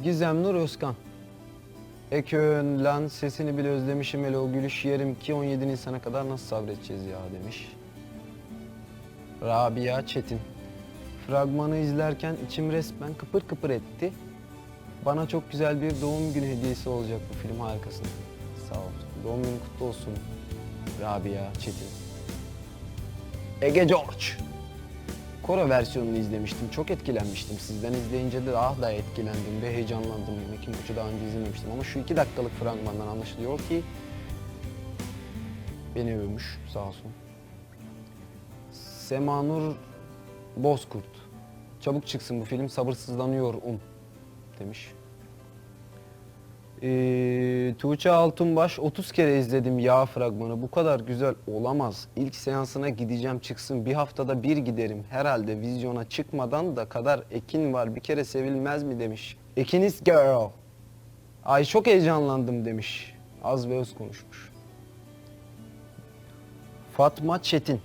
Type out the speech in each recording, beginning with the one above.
Gizem Nur Özkan. Ekön lan sesini bile özlemişim hele o gülüş yerim ki 17 Nisan'a kadar nasıl sabredeceğiz ya demiş. Rabia Çetin. Fragmanı izlerken içim resmen kıpır kıpır etti. Bana çok güzel bir doğum günü hediyesi olacak bu film harikasın. Sağ ol. Doğum günün kutlu olsun. Rabia Çetin. Ege George. Kore versiyonunu izlemiştim. Çok etkilenmiştim. Sizden izleyince de daha da etkilendim ve heyecanlandım. Mekin Koç'u daha önce izlememiştim. Ama şu iki dakikalık fragmandan anlaşılıyor ki beni övmüş sağ olsun. Semanur Bozkurt. Çabuk çıksın bu film sabırsızlanıyor um demiş. Ee, Tuğçe Altunbaş 30 kere izledim yağ fragmanı. Bu kadar güzel olamaz. İlk seansına gideceğim çıksın. Bir haftada bir giderim. Herhalde vizyona çıkmadan da kadar Ekin var. Bir kere sevilmez mi demiş. Ekiniz girl. Ay çok heyecanlandım demiş. Az ve öz konuşmuş. Fatma Çetin.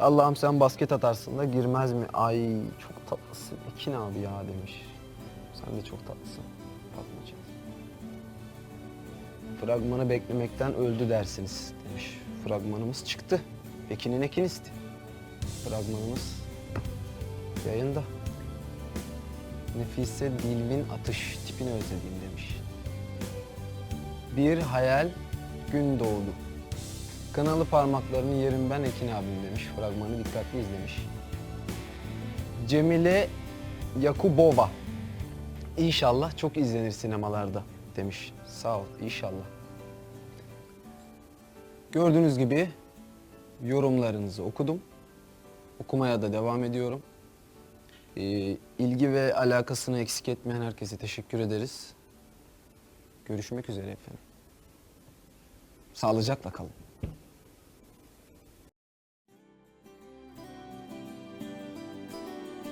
Allah'ım sen basket atarsın da girmez mi? Ay çok tatlısın. Ekin abi ya demiş. Sen de çok tatlısın. Fatma Çetin. Fragmanı beklemekten öldü dersiniz demiş. Fragmanımız çıktı. Ekin'in ekinisti. Fragmanımız yayında. Nefise Dilvin atış tipini özledim demiş. Bir hayal gün doğdu. Kanalı parmaklarını yerim ben Ekin abim demiş. Fragmanı dikkatli izlemiş. Cemile Yakubova. İnşallah çok izlenir sinemalarda demiş. Sağ ol inşallah. Gördüğünüz gibi yorumlarınızı okudum. Okumaya da devam ediyorum. Ee, ilgi ve alakasını eksik etmeyen herkese teşekkür ederiz. Görüşmek üzere efendim. Sağlıcakla kalın.